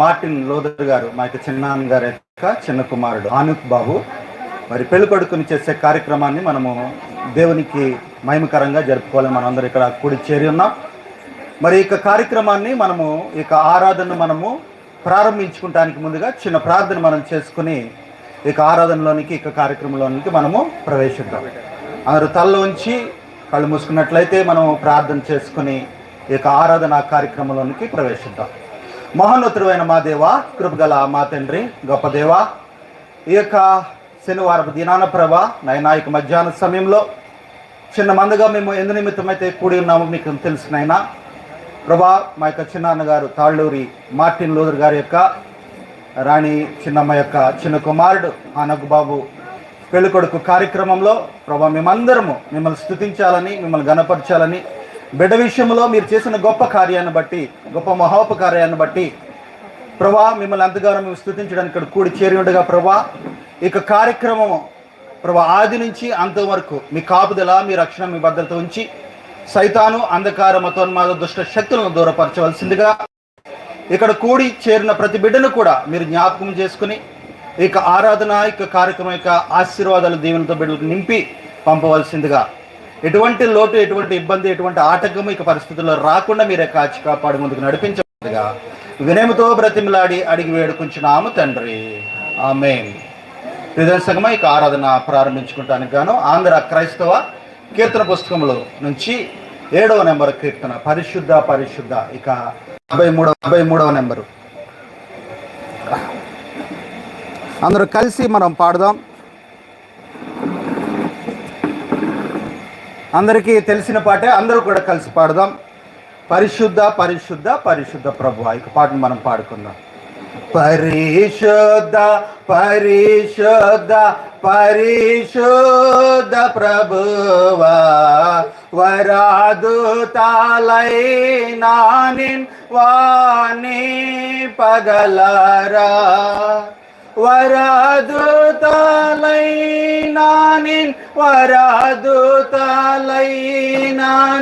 Martin లోదర్ గారు మా యొక్క చిన్నాన్న గారి యొక్క చిన్న కుమారుడు ఆనుక్ బాబు మరి పెళ్ళికొడుకుని చేసే కార్యక్రమాన్ని మనము దేవునికి మహిమకరంగా జరుపుకోవాలి మనం అందరం ఇక్కడ కూడి చేరి ఉన్నాం. మరి ఈ కార్యక్రమాన్ని మనము ఈ ఆరాధనను మనము ప్రారంభించుకుంటానికి ముందుగా చిన్న ప్రార్థన మనం చేసుకుని ఈ ఆరాధనలోనికి ఈ కార్యక్రమంలోనికి మనము ప్రవేశిద్దాం. అందరూ తలలో ఉంచి కళ్ళు మూసుకున్నట్లయితే మనము ప్రార్థన చేసుకుని ఈ ఆరాధన కార్యక్రమంలోనికి ప్రవేశిద్దాం. మహోన్నతుడైన మా దేవ కృపగల మా తండ్రి గొప్ప దేవ ఈ యొక్క శనివారపు దినాన ప్రభ నైనా యొక్క మధ్యాహ్న సమయంలో చిన్న మందుగా మేము ఎందు నిమిత్తమైతే కూడి ఉన్నామో మీకు తెలుసు నైనా ప్రభా మా యొక్క చిన్నాన్నగారు తాళ్ళూరి మార్టిన్ లూదర్ గారి యొక్క రాణి చిన్నమ్మ యొక్క చిన్న కుమారుడు ఆనగ్ బాబు పెళ్ళికొడుకు కార్యక్రమంలో ప్రభా మేమందరము మిమ్మల్ని స్థుతించాలని మిమ్మల్ని గనపరచాలని బిడ్డ విషయంలో మీరు చేసిన గొప్ప కార్యాన్ని బట్టి గొప్ప మహోపకార్యాన్ని బట్టి ప్రభా మిమ్మల్ని అంతగానో మేము స్థుతించడానికి ఇక్కడ కూడి చేరి ఉండగా ప్రభా ఇక కార్యక్రమం ప్రభా ఆది నుంచి అంతవరకు మీ కాపుదల మీ రక్షణ మీ భద్రత ఉంచి సైతాను అంధకార మతోన్మాద దుష్ట శక్తులను దూరపరచవలసిందిగా ఇక్కడ కూడి చేరిన ప్రతి బిడ్డను కూడా మీరు జ్ఞాపకం చేసుకుని ఇక ఆరాధన ఇక కార్యక్రమం యొక్క ఆశీర్వాదాలు దీవెనతో బిడ్డలకు నింపి పంపవలసిందిగా ఎటువంటి లోటు ఎటువంటి ఇబ్బంది ఎటువంటి ఆటంకం ఇక పరిస్థితుల్లో రాకుండా మీరే కాచి కాపాడు ముందుకు నడిపించగా వినయముతో బ్రతిమలాడి అడిగి వేడుకుంటున్నాము తండ్రి. ఆమె నిదర్శకమై ఇక ఆరాధన ప్రారంభించుకుంటానికి గాను ఆంధ్ర క్రైస్తవ కీర్తన పుస్తకంలో నుంచి ఏడవ నెంబర్ కీర్తన పరిశుద్ధ పరిశుద్ధ ఇక డెబ్బై మూడవ డెబ్బై మూడవ నెంబరు. అందరూ కలిసి మనం పాడదాం. అందరికీ తెలిసిన పాటే అందరూ కూడా కలిసి పాడదాం. పరిశుద్ధ పరిశుద్ధ పరిశుద్ధ ప్రభు. ఇక పాటను మనం పాడుకుందాం. పరిశుద్ధ పరిశుద్ధ పరిశుద్ధ ప్రభువా వరాదుతాలైనా నిన్ వాణి పగలరా. వరాదుతాలైనా నిన్ వరాదుతాలైనా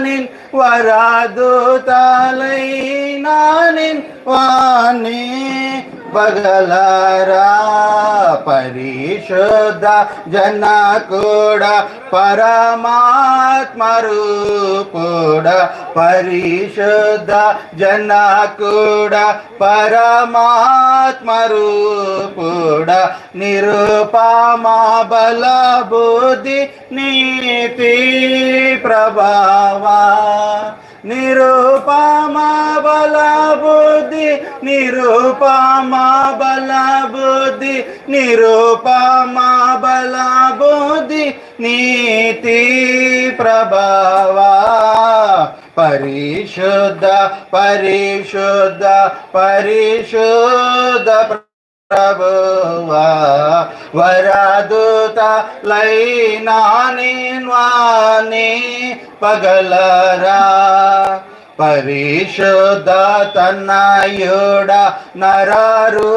నిన్ వరాదుతాలైనా వాణి పగలరా పరిశుద్ధ జన కూడా పరమాత్మ రూపుడ పరిశుద్ధ జన కూడా పరమాత్మ రూపుడ నిరుపమా బల బుద్ధి నీతి ప్రభావా. నిరుపమా బల బుద్ధి నిరుపమా బల బుద్ధి నిరుపమా బల బుద్ధి నీతి ప్రభావా పరిశుద్ధ పరిశుద్ధ పరిశుద్ధ ప్రభువా వరదుత లైనా నిన్వాని పగలరా? పరిశుద్ధ తన్నయుడ నరూపదారుడ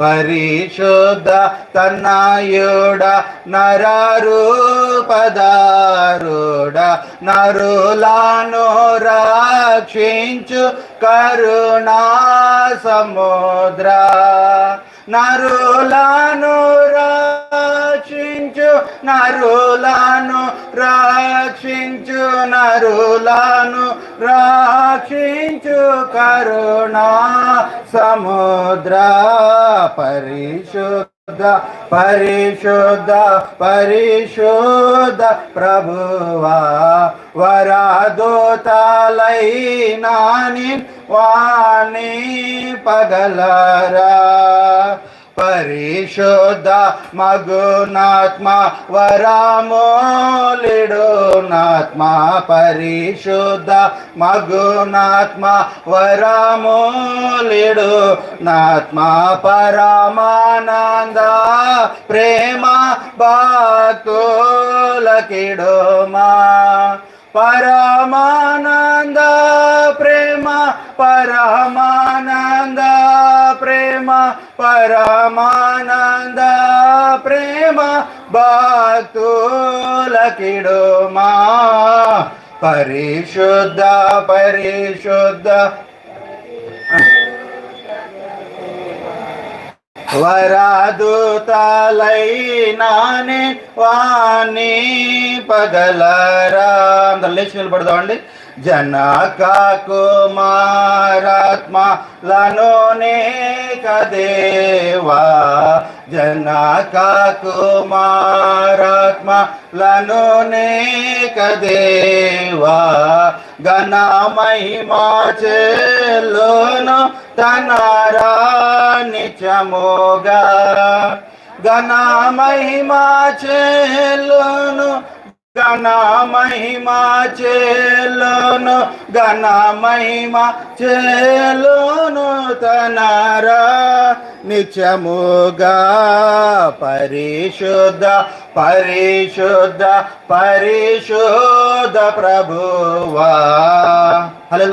పరిశుద్ధ తన్నయుడ నరూపదారుడ నరులాను రక్షించు కరుణా సముద్ర నరులను రక్షించు నరులను రక్షించు నరులను రక్షించు కరుణా సముద్ర పరిశుద్ధ పరిశుద్ధ పరిశుద్ధ ప్రభువా వరదోతలైనా వాణి పగలరా. పరిశోధ మగునాత్మ వరామోలిడునాత్మ పరిశోధ మగునాత్మ వరామోలిడు నాత్మ పరమానంద ప్రేమ భక్తులకిడుమా పరమానంద ప్రేమ పరమానంద పరమానంద ప్రేమ భక్తులకిడుమా పరిశుద్ధ పరిశుద్ధ. వరాదుతలైనానే వాణి పగలరా? అందరు లేచి నిలబడదామండి. జనక కుమారాత్మ లనోనే కదేవా జనక కుమారాత్మ లనోనే కదేవా గణ మహిమా చెల్లును తనరా నిచమోగా గణ మహిమా చెల్లును గణ మహిమా చేలోను గణ మహిమా చేలోను తనరా నిత్యముగా పరిశుద్ధ పరిశుద్ధ పరిశుద్ధ ప్రభువా. హలో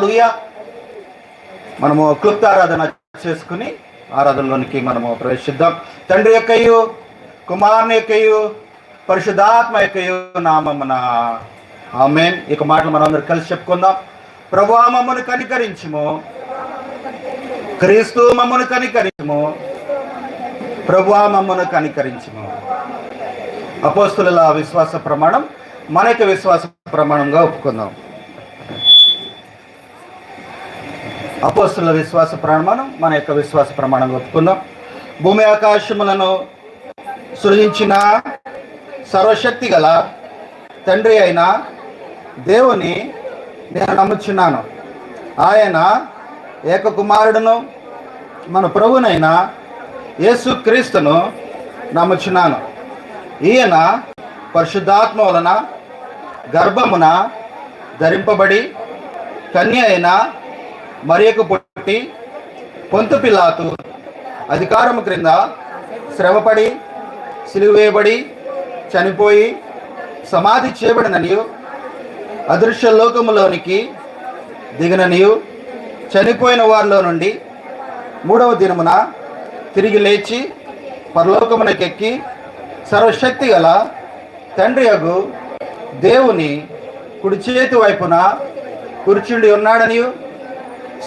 మనము క్లుప్త ఆరాధన చేసుకుని ఆరాధనలోనికి మనము ప్రవేశిద్దాం. తండ్రి యొక్కయు కుమారుని యొక్కయు పరిశుధాత్మ యొక్క నామమున. ఆమెన్. ఇక మాటలు మనందరూ కలిసి చెప్పుకుందాం. ప్రభు మమ్మను కనికరించము. క్రీస్తు మమ్మను కనికరించము. ప్రభు మమ్మను కనికరించము. అపోస్తుల విశ్వాస ప్రమాణం మన యొక్క విశ్వాస ప్రమాణంగా ఒప్పుకుందాం. అపోస్తుల విశ్వాస ప్రమాణం మన యొక్క విశ్వాస ప్రమాణంగా ఒప్పుకుందాం. భూమి ఆకాశములను సృజించిన సర్వశక్తి గల తండ్రి అయిన దేవుని నేను నమ్ముచున్నాను. ఆయన ఏక కుమారుడును మన ప్రభునైన యేసు క్రీస్తును నమ్ముచున్నాను. ఈయన పరిశుద్ధాత్మ వలన గర్భమున ధరింపబడి కన్య అయిన మరియకు పుట్టి పొంతు పిల్లాతు అధికారము క్రింద శ్రమపడి సిలువేయబడి చనిపోయి సమాధి చేయబడిననియు అదృశ్య లోకములోనికి దిగిననియు చనిపోయిన వారిలో నుండి మూడవ దినమున తిరిగి లేచి పరలోకమునకెక్కి సర్వశక్తి గల తండ్రి యగు దేవుని కుడి చేతి వైపున కూర్చుండి ఉన్నాడనియు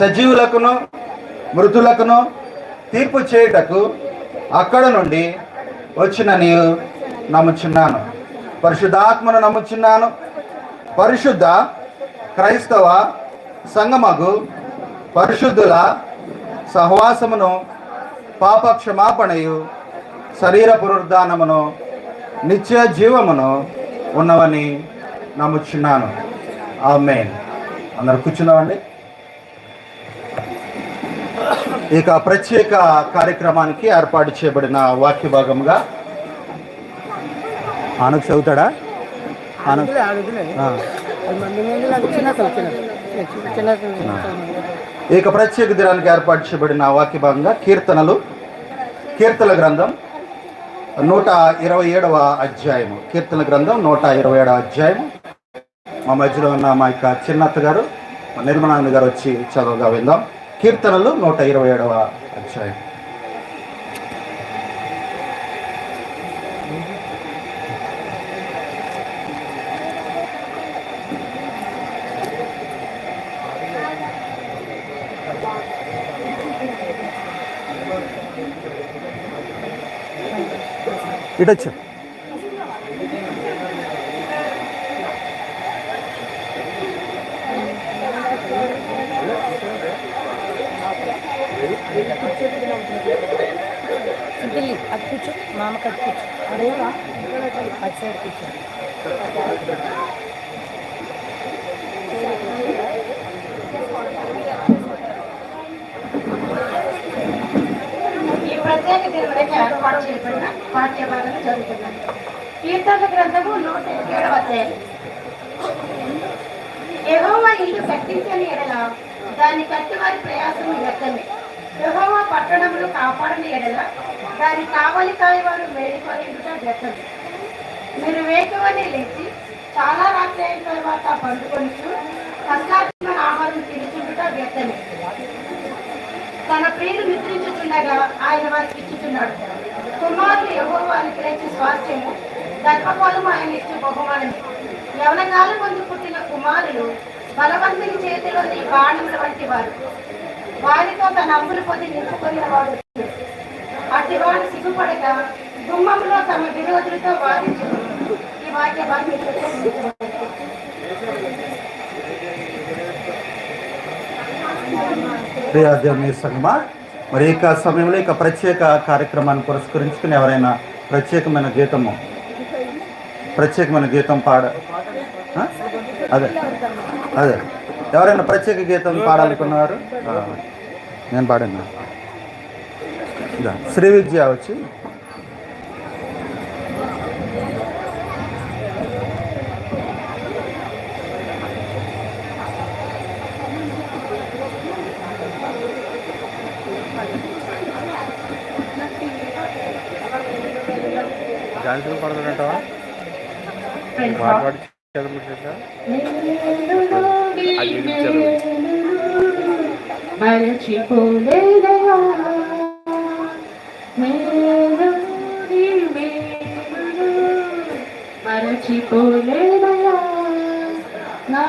సజీవులకును మృతులకును తీర్పు చేయుటకు అక్కడ నుండి వచ్చిన నీవు నమ్ముచున్నాను. పరిశుద్ధాత్మను నమ్ముచున్నాను. పరిశుద్ధ క్రైస్తవ సంగమగు పరిశుద్ధుల సహవాసమును పాప క్షమాపణయు శరీర పునరుద్ధానమును నిత్య జీవమును ఉన్నవని నమ్ముచున్నాను. ఆమె అందరు కూర్చున్నామండి ఇక ప్రత్యేక కార్యక్రమానికి ఏర్పాటు చేయబడిన వాక్య భాగంగా ఆనకు చదువుతాడా? ఆనకు ఆ. ఇక ప్రత్యేక దినానికి ఏర్పాటు చేయబడిన వాక్య భాగంగా కీర్తనలు కీర్తన గ్రంథం నూట ఇరవై ఏడవ అధ్యాయము. కీర్తన గ్రంథం నూట ఇరవై ఏడవ అధ్యాయము. మా మధ్యలో ఉన్న మా యొక్క చిన్నత్త గారు నిర్మలానంద గారు వచ్చి చదవగా విందాం. కీర్తనలు నూట ఇరవై ఏడవ అధ్యాయం. ఇటొచ్చు ఢిల్లీ అది కూర్చో మామ కట్ కూర్చో. అటు సైడ్ కూర్చో ఈ ప్రత్యేక దినములకు ఏర్పాటు చేయబడిన పాఠ్యభాగం జరుగుతున్నాయి కీర్తన గ్రంథము నూట ఏడవ అధ్యాయం. ఇల్లు కట్టించని ఎడల దాన్ని కట్టి వారి ప్రయాసము వ్యర్థమే. యెహోవా పట్టణములు కాపాడని ఎడల దాని కావలి కాయవారు వేడుకొనిండుట వ్యర్థమే. మీరు వేకువని లేచి చాలా రాత్రి అయిన తర్వాత పండుకొని కష్టాత్మక ఆహారం తిరుగుతుండుట వ్యర్థమే. తన ప్రియులు నిద్రించుచుండగా ఆయన వారికి ఇచ్చుచున్నాడు. కుమారులు యహోవా అనుగ్రహించే స్వాస్థ్యము గర్భఫలము ఆయన ఇచ్చే బహుమానం యవనకాల ముందు పుట్టిన కుమారులు బలవంతుని చేతిలోని బాణముల వంటి వారు. వారితో తన అమ్ములు పొంది నిలుపుకొని వాడు అట్టి వాడు సిగ్గుపడక గుమ్మంలో తమ విరోధులతో వాదించు ఈ వాక్య భాగ్యం సంగమా మరి ఇక సమయంలో ఇక ప్రత్యేక కార్యక్రమాన్ని పురస్కరించుకుని ఎవరైనా ప్రత్యేకమైన గీతము ప్రత్యేకమైన గీతం పాడ అదే అదే. ఎవరైనా ప్రత్యేక గీతం పాడాలనుకున్నారు? నేను పాడాను. ఇదా, శ్రీ విద్య వచ్చి జాన్సన్ పడుతుందంటావా పాట పాడి చదువుకుంటా అది వినిపించదు. మరచిపోలేదయా నా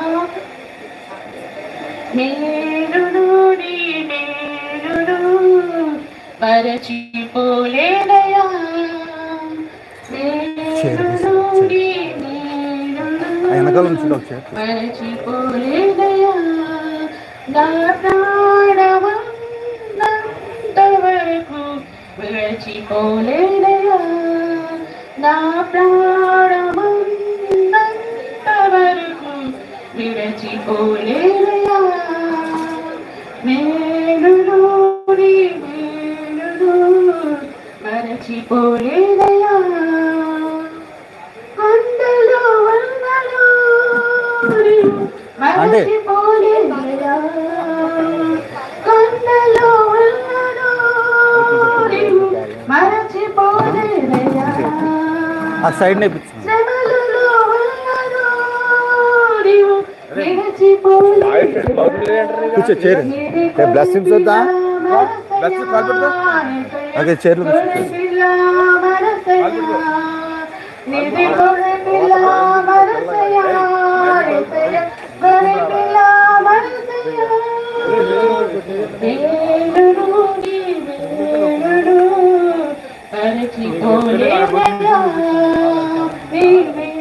మేలుడు నీ మేలుడు వెనకాల నుంచి ఒక నా ప్రాణమంత వరకు విరచిపోలేదయా నా మరచిపోలేదయా. అంటే- ఆ సైడ్ నేర్పించింది కూర్చో చేరు. బ్లెస్సింగ్స్ వద్దా? అదే చైర్లు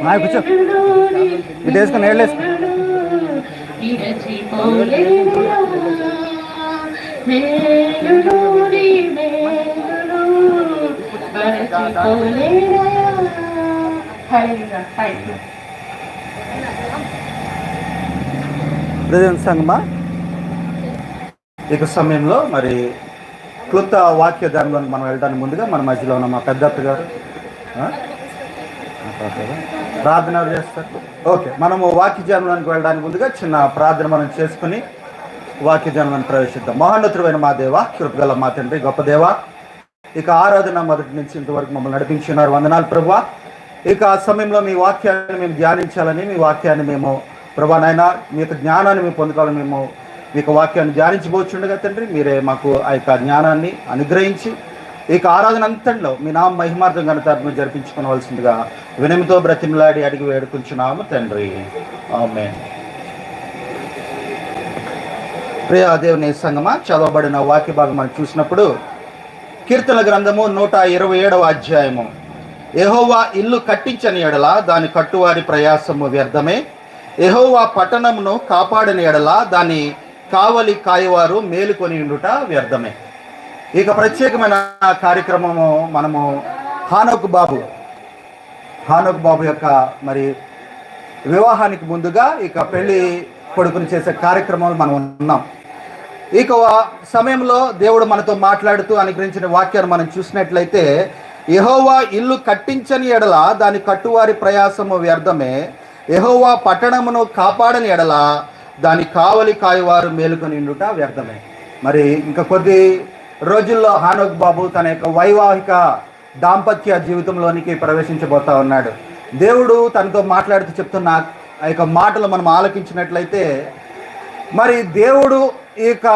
నాయ కూర్చో. ఇటు వేసుకొని నీళ్ళు వేసుకో. ప్రజెంట్ సంగమా? ఇక సమయంలో మరి క్లుప్త వాక్య దానిలోకి మనం వెళ్ళడానికి ముందుగా మన మధ్యలో ఉన్న మా పెద్ద గారు ప్రార్థన చేస్తారు? ఓకే మనము వాక్య జన్మలోనికి వెళ్ళడానికి ముందుగా చిన్న ప్రార్థన మనం చేసుకుని వాక్య జన్మని ప్రవేశిద్దాం. మహోన్నతుడైన మా దేవ కృపగల మా తండ్రి గొప్ప దేవ ఇక ఆరాధన మొదటి నుంచి ఇంతవరకు మమ్మల్ని నడిపించున్నారు వందనాలు ప్రభు ఇక ఆ సమయంలో మీ వాక్యాన్ని మేము ధ్యానించాలని మీ వాక్యాన్ని మేము ప్రభా నాయన మీ యొక్క జ్ఞానాన్ని మేము పొందుకోవాలని మేము మీ యొక్క వాక్యాన్ని ధ్యానించబోచుండగా తండ్రి మీరే మాకు ఆ యొక్క జ్ఞానాన్ని అనుగ్రహించి ఈ ఆరాధన అంతంలో మీ నామ మహిమార్థం గణతాత్మ జరిపించుకోవలసిందిగా వినమితో బ్రతిమలాడి అడిగి వేడుకుంటున్నాము తండ్రి. ఆమె ప్రియ దేవుని సంగమా చదవబడిన వాక్య భాగం మనం చూసినప్పుడు కీర్తన గ్రంథము నూట ఇరవై ఏడవ అధ్యాయము. ఎహోవా ఇల్లు కట్టించని ఎడల దాని కట్టువారి ప్రయాసము వ్యర్థమే. ఎహోవా పట్టణమును కాపాడని ఎడల దాని కావలి కాయవారు మేలుకొని ఉండుట వ్యర్థమే. ఇక ప్రత్యేకమైన కార్యక్రమము మనము హానోక్ బాబు. హానోక్ బాబు యొక్క మరి వివాహానికి ముందుగా ఇక పెళ్ళి కొడుకుని చేసే కార్యక్రమాలు మనం ఉన్నాం. ఇక సమయంలో దేవుడు మనతో మాట్లాడుతూ అనుగ్రహించిన వాక్యాన్ని మనం చూసినట్లయితే ఎహోవా ఇల్లు కట్టించని ఎడల దాని కట్టువారి ప్రయాసము వ్యర్థమే. ఎహోవా పట్టణమును కాపాడని ఎడల దాని కావలి కాయవారు మేలుకొని ఉండుట వ్యర్థమే. మరి ఇంకా కొద్ది రోజుల్లో హానోక్ బాబు తన యొక్క వైవాహిక దాంపత్య జీవితంలోనికి ప్రవేశించబోతా ఉన్నాడు. దేవుడు తనతో మాట్లాడుతూ చెప్తున్న ఆ యొక్క మాటలు మనం ఆలకించినట్లయితే మరి దేవుడు ఈ యొక్క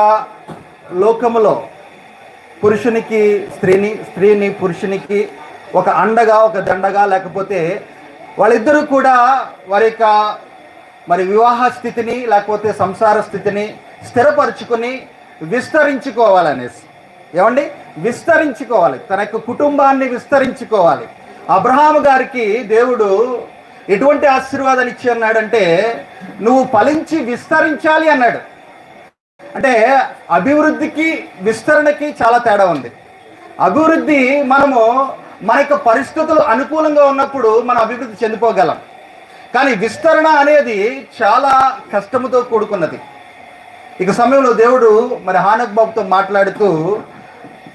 లోకములో పురుషునికి స్త్రీని స్త్రీని పురుషునికి ఒక అండగా ఒక దండగా లేకపోతే వాళ్ళిద్దరూ కూడా వారి యొక్క మరి వివాహ స్థితిని లేకపోతే సంసార స్థితిని స్థిరపరుచుకొని విస్తరించుకోవాలనేసి. ఏమండి? విస్తరించుకోవాలి. తన యొక్క కుటుంబాన్ని విస్తరించుకోవాలి. అబ్రహాము గారికి దేవుడు ఎటువంటి ఆశీర్వాదం ఇచ్చి అన్నాడంటే నువ్వు ఫలించి విస్తరించాలి అన్నాడు. అంటే అభివృద్ధికి విస్తరణకి చాలా తేడా ఉంది. అభివృద్ధి మనము మన యొక్క పరిస్థితులు అనుకూలంగా ఉన్నప్పుడు మనం అభివృద్ధి చెందిపోగలం కానీ విస్తరణ అనేది చాలా కష్టముతో కూడుకున్నది. ఇక సమయంలో దేవుడు మరి హానక్ బాబుతో మాట్లాడుతూ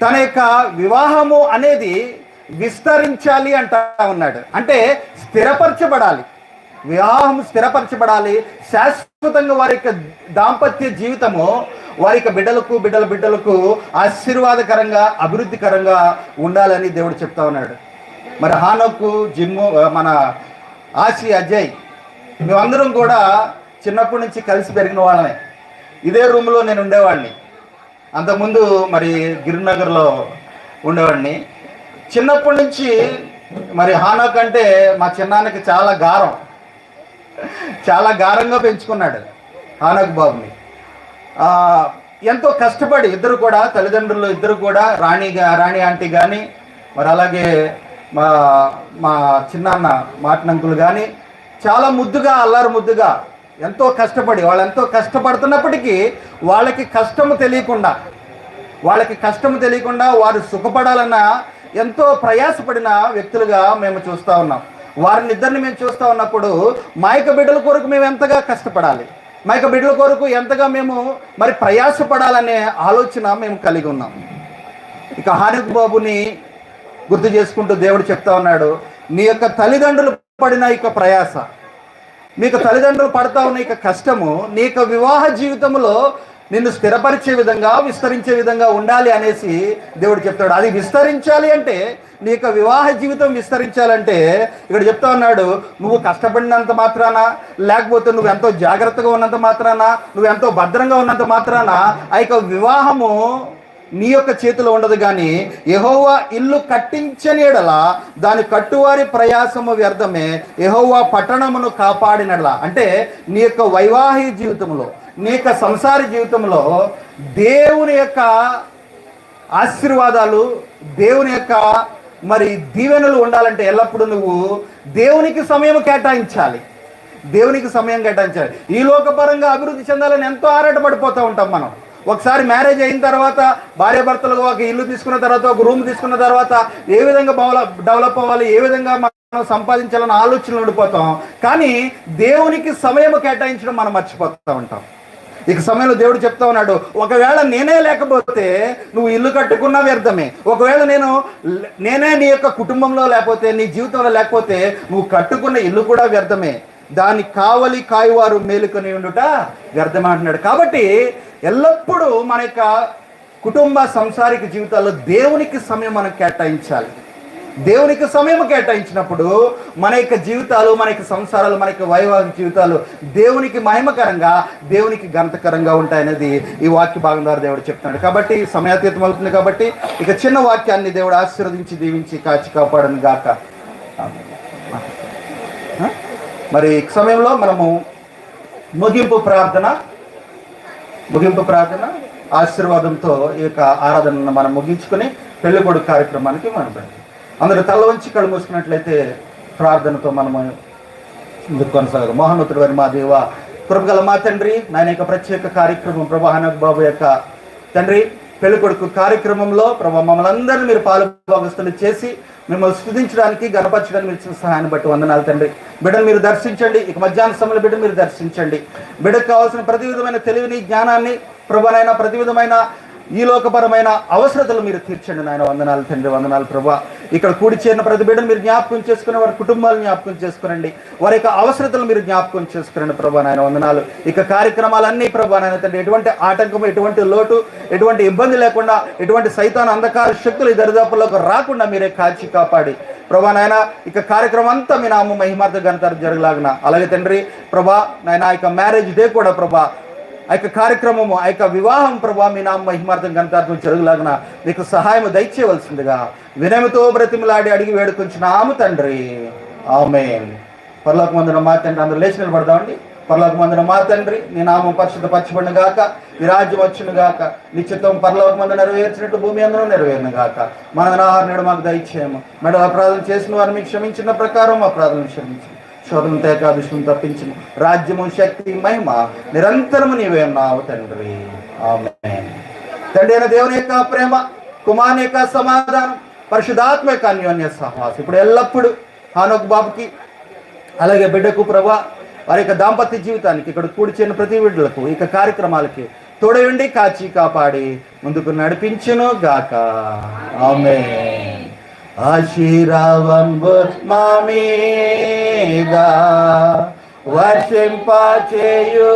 తన యొక్క వివాహము అనేది విస్తరించాలి అంటా ఉన్నాడు. అంటే స్థిరపరచబడాలి. వివాహం స్థిరపరచబడాలి. శాశ్వతంగా వారి యొక్క దాంపత్య జీవితము వారి యొక్క బిడ్డలకు బిడ్డల బిడ్డలకు ఆశీర్వాదకరంగా అభివృద్ధికరంగా ఉండాలని దేవుడు చెప్తా ఉన్నాడు. మరి హానోకు జిమ్ము మన ఆసి అజయ్ మేమందరం కూడా చిన్నప్పటి నుంచి కలిసి పెరిగిన వాళ్ళమే. ఇదే రూమ్లో నేను ఉండేవాడిని. అంతకుముందు మరి గిరినగర్లో ఉండేవాడిని. చిన్నప్పటి నుంచి మరి హానోక్ అంటే మా చిన్నాన్నకి చాలా గారం. చాలా గారంగా పెంచుకున్నాడు హానక్ బాబుని. ఎంతో కష్టపడి ఇద్దరు కూడా తల్లిదండ్రులు ఇద్దరు కూడా రాణి రాణి ఆంటీ కానీ మరి అలాగే మా మా చిన్నాన్న మాటనంకులు కానీ చాలా ముద్దుగా అల్లారు ముద్దుగా ఎంతో కష్టపడి వాళ్ళు ఎంతో కష్టపడుతున్నప్పటికీ వాళ్ళకి కష్టము తెలియకుండా వాళ్ళకి కష్టం తెలియకుండా వారు సుఖపడాలన్న ఎంతో ప్రయాసపడిన వ్యక్తులుగా మేము చూస్తూ ఉన్నాం. వారిని ఇద్దరిని మేము చూస్తూ ఉన్నప్పుడు మా యొక్క బిడ్డల కొరకు మేము ఎంతగా కష్టపడాలి? మా యొక్క బిడ్డల కొరకు ఎంతగా మేము మరి ప్రయాసపడాలనే ఆలోచన మేము కలిగి ఉన్నాం. ఇక హానిక్ బాబుని గుర్తు చేసుకుంటూ దేవుడు చెప్తా ఉన్నాడు నీ యొక్క తల్లిదండ్రులు పడిన ఇక ప్రయాస మీకు తల్లిదండ్రులు పడతా ఉన్న ఇక కష్టము నీ యొక్క వివాహ జీవితంలో నిన్ను స్థిరపరిచే విధంగా విస్తరించే విధంగా ఉండాలి అనేసి దేవుడు చెప్తాడు. అది విస్తరించాలి అంటే నీ యొక్క వివాహ జీవితం విస్తరించాలంటే ఇక్కడ చెప్తా ఉన్నాడు నువ్వు కష్టపడినంత మాత్రాన లేకపోతే నువ్వు ఎంతో జాగ్రత్తగా ఉన్నంత మాత్రాన నువ్వు ఎంతో భద్రంగా ఉన్నంత మాత్రాన ఆ యొక్క వివాహము నీ యొక్క చేతిలో ఉండదు కానీ ఎహోవా ఇల్లు కట్టించని ఎడల దాని కట్టువారి ప్రయాసము వ్యర్థమే ఎహోవా పట్టణమును కాపాడినడల. అంటే నీ యొక్క వైవాహిక జీవితంలో నీ యొక్క సంసార జీవితంలో దేవుని యొక్క ఆశీర్వాదాలు దేవుని యొక్క మరి దీవెనలు ఉండాలంటే ఎల్లప్పుడూ నువ్వు దేవునికి సమయం కేటాయించాలి. దేవునికి సమయం కేటాయించాలి. ఈ లోకపరంగా అభివృద్ధి చెందాలని ఎంతో ఆరాటపడిపోతూ ఉంటాం మనం. ఒకసారి మ్యారేజ్ అయిన తర్వాత భార్యాభర్తలుగా ఒక ఇల్లు తీసుకున్న తర్వాత ఒక రూమ్ తీసుకున్న తర్వాత ఏ విధంగా డెవలప్ డెవలప్ అవ్వాలి ఏ విధంగా మనం సంపాదించాలని ఆలోచనలు ఉండిపోతాం. కానీ దేవునికి సమయం కేటాయించడం మనం మర్చిపోతూ ఉంటాం. ఇక సమయంలో దేవుడు చెప్తా ఉన్నాడు ఒకవేళ నేనే లేకపోతే నువ్వు ఇల్లు కట్టుకున్నా వ్యర్థమే. ఒకవేళ నేను నేనే నీ యొక్క కుటుంబంలో లేకపోతే నీ జీవితంలో లేకపోతే నువ్వు కట్టుకున్న ఇల్లు కూడా వ్యర్థమే. దాని కావలి కాయవారు మేలుకొని ఉండుట వ్యర్థమే అంటున్నాడు. కాబట్టి ఎల్లప్పుడూ మన యొక్క కుటుంబ సంసారిక జీవితాల్లో దేవునికి సమయం మనం కేటాయించాలి. దేవునికి సమయం కేటాయించినప్పుడు మన యొక్క జీవితాలు మన యొక్క సంసారాలు మన యొక్క వైవాహిక జీవితాలు దేవునికి మహిమకరంగా దేవునికి గంతకరంగా ఉంటాయనేది ఈ వాక్య భాగం ద్వారా దేవుడు చెప్తున్నాడు. కాబట్టి సమయాతీతం అవుతుంది కాబట్టి ఇక చిన్న వాక్యాన్ని దేవుడు ఆశీర్వదించి దీవించి కాచి కాపాడను గాక. మరి ఈ సమయంలో మనము ముగింపు ప్రార్థన ముగింపు ప్రార్థన ఆశీర్వాదంతో ఈ యొక్క ఆరాధనను మనం ముగించుకొని పెళ్ళి కొడుకు కార్యక్రమానికి మనం పెడతాం అందరూ తల వంచి కళ్ళు మూసుకున్నట్లయితే ప్రార్థనతో మనము ముందుకు కొనసాగదు మోహనోతుడు వారి మా దేవ కృపగల మా తండ్రి నాయన యొక్క ప్రత్యేక కార్యక్రమం ప్రభా హనక్ బాబు యొక్క తండ్రి పెళ్ళి కొడుకు కార్యక్రమంలో ప్రభా మమ్మల్ని అందరినీ మీరు పాలు చేసి మిమ్మల్ని స్థుతించడానికి గణపరచడానికి మీరు ఇచ్చిన సహాయాన్ని బట్టి వందనాలు తండ్రి. బిడ్డను మీరు దర్శించండి. ఇక మధ్యాహ్న సమయంలో బిడ్డ మీరు దర్శించండి. బిడ్డకు కావాల్సిన ప్రతి విధమైన తెలివిని జ్ఞానాన్ని ప్రభునైనా ప్రతి విధమైన ఈ లోకపరమైన అవసరతలు మీరు తీర్చండి నాయన. వందనాలు తండ్రి వందనాలు ప్రభా. ఇక్కడ కూడి చేరిన ప్రతి బిడ్డను మీరు జ్ఞాపకం చేసుకుని వారి కుటుంబాలు జ్ఞాపకం చేసుకునండి. వారి యొక్క అవసరతలు మీరు జ్ఞాపకం చేసుకురండి ప్రభా నాయన. వందనాలు. ఇక కార్యక్రమాలన్నీ ప్రభా నాయన తండ్రి ఎటువంటి ఆటంకం ఎటువంటి లోటు ఎటువంటి ఇబ్బంది లేకుండా ఎటువంటి సైతాన్ అంధకార శక్తులు ఈ దరిదాపుల్లోకి రాకుండా మీరే కాచి కాపాడి. ప్రభా నాయన ఇక కార్యక్రమం అంతా మీ నామ మహిమార్థ ఘనత జరగలాగిన. అలాగే తండ్రి ప్రభా నాయన ఆ యొక్క మ్యారేజ్ డే కూడా ప్రభా ఆ యొక్క కార్యక్రమము ఆ యొక్క వివాహం ప్రభా మీ నామ మహిమార్థం గణతార్థం జరుగులాగిన మీకు సహాయం దయచేయవలసిందిగా వినయముతో బ్రతిమలాడి అడిగి వేడుకొంచున్నాము తండ్రి. ఆమె పర్లోక మందున మా తండ్రి అందరూ లేచి నిలబడదామండి. పర్లోక మందున మా తండ్రి నీ నామం పరిశుద్ధ పరచబడిన గాక నీ రాజ్యం వచ్చును గాక నీ పర్లోక పరలోక మందు నెరవేర్చినట్టు భూమి అందరూ నెరవేరిన గాక. మన ఆహార నేడు మాకు దయచేయము. మెడ అపరాధం చేసిన వారిని మీకు క్షమించిన ప్రకారం అపరాధం క్షమించు శోధన ఏకాదశిని తప్పించిన రాజ్యము శక్తి మహిమ నిరంతరము నీవే ఉన్నావు తండ్రి. ఆమేన్. తండ్రి అయిన దేవుని యొక్క ప్రేమ కుమారుని యొక్క సమాధానం పరిశుధాత్మ యొక్క అన్యోన్య సహవాసం. ఇప్పుడు ఎల్లప్పుడూ హానోక్ బాబుకి అలాగే బిడ్డకు ప్రభా వారి యొక్క దాంపత్య జీవితానికి ఇక్కడ కూడిచిన ప్రతి బిడ్డలకు ఇక కార్యక్రమాలకి తోడయండి కాచి కాపాడి ముందుకు నడిపించును గాక ఆమె ఆశీరావంబు మా వర్షింపచేయు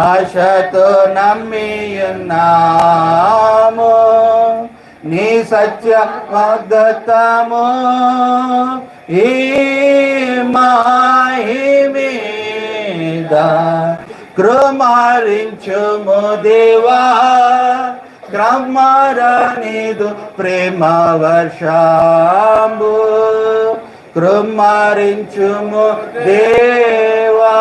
ఆశతో నమ్మియున్నాము నీ సత్య వాగ్దత్తము ఈ మాయి మీద కృమారించుము దేవా. క్రమరనిదు ప్రేమ వర్షాంబు కృమారించుము దేవా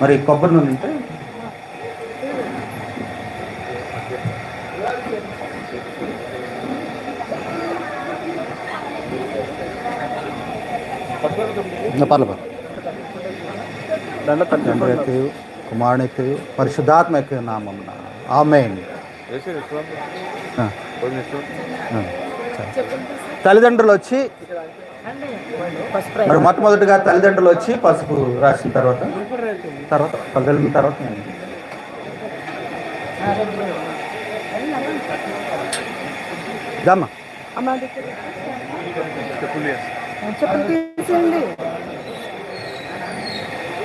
మరి కొబ్బరి నూనె అంటే? పర్లేదు తండ్రి ఎత్తు కుమారుని ఎత్తు పరిశుద్ధాత్మ యొక్క నామం ఆమెన్. తల్లిదండ్రులు వచ్చి మరి మొట్టమొదటిగా తల్లిదండ్రులు వచ్చి పసుపు రాసిన తర్వాత తర్వాత పల్లెల తర్వాత దమ్మా అమ్మ చెప్పండి తీసేయండి ఆఫ్ చేసి ఉండండి ఇది అవునే చిన్నగా అక్క ఇక్కడ రాయక చిన్న నా సైడ్కి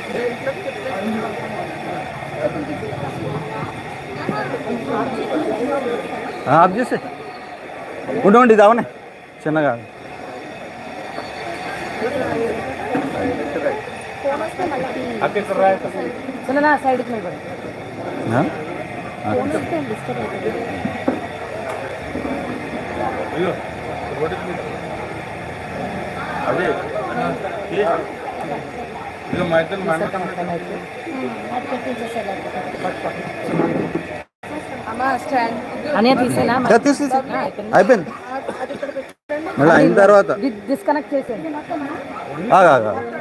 నిలబడి ఆ? అయ్యో రోడ్డు మీద. అదే అయిపోయింది? మళ్ళీ అయిన తర్వాత. డిస్కనెక్ట్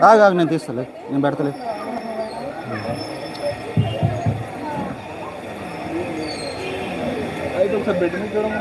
ఆగా ఆగు, నేను తీస్తలే నేను పెడతలే అయితే ఒకసారి బెడ్ మీద చూడమా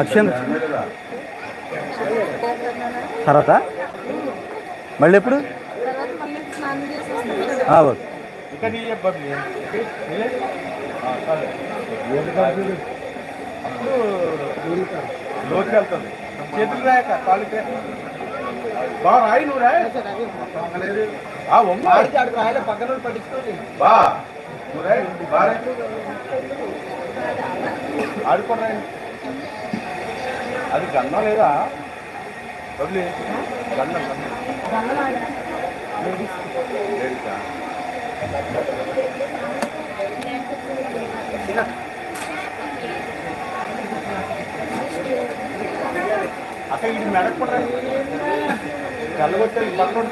అక్షంత. తర్వాత? మళ్ళీ ఎప్పుడు? లోకి వెళ్తుంది చేతులు రాయక కాళ్ళకి బాగా రాయి నువ్వు రాయి. ఆ ఒమ్మ రాయలే పక్కన పట్టించుకోండి బా నువ్వు రాయి బా రాయి. ఆడుకోండి అది గన్నం లేదా? గన్నం లేడీసా? అసలు ఇది మెడకుండా కళ్ళగొట్టాలి బట్టలు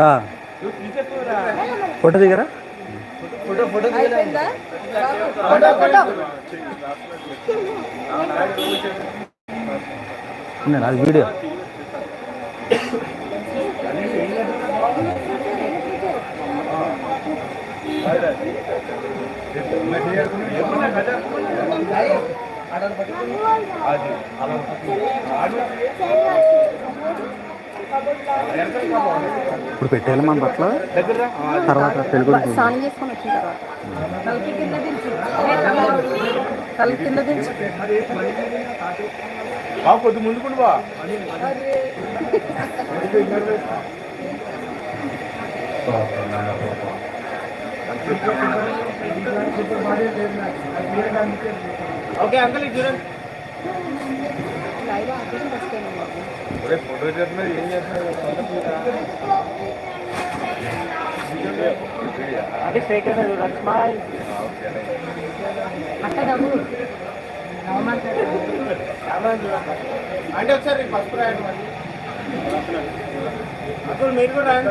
ఆ, ఫోటో దిగరా? ఫోటో ఫోటో అది వీడియో. ఇప్పుడు పెట్టేయాలి మన బట్టలు తర్వాత తెలుగు స్నానం చేసుకొని వచ్చిన తర్వాత. కింద దించు తల కింద దించు. బా కొద్ది ముందుకుండు బా. ఓకే అంకల్ ఇది చూడండి ఒరే ఫోటో చేస్తున్నారు ఏం చేస్తున్నారు అంటే ఫేక్ స్మైల్ అట్లా డబ్బు అంటే ఒకసారి ఫస్ట్ రాయండి మరి అసలు మీరు కూడా రాయండి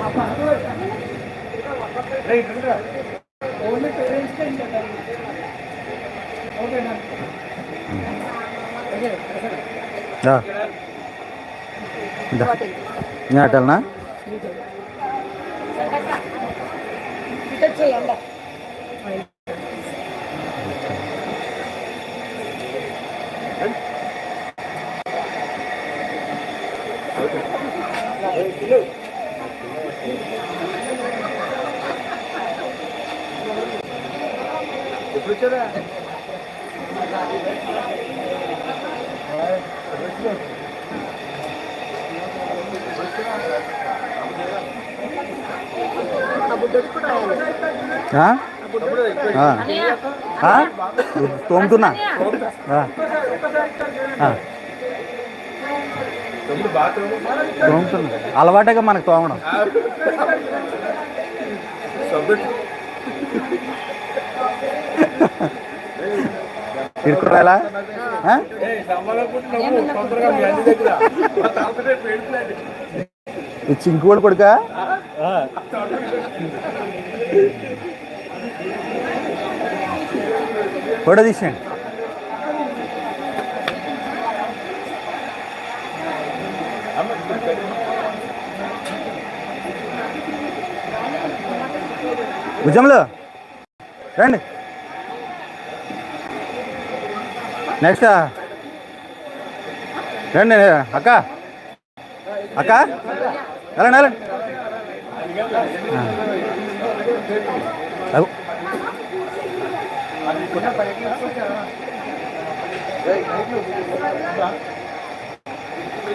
అప్పుడు చూడండి ఉమ్. నేను అటల్నా చేయండి. తోముతున్నా? తోముతున్నా. అలవాటేగా మనకు తోమడం. ఇరుకురాలా ఆ? కొడుక? ఫోటో తీసేయండి. భుజంలో. రండి. నెక్స్ట్ రండి అక్క. అక్క. వెళ్ళండి వెళ్ళండి. ఆ. అవు. అది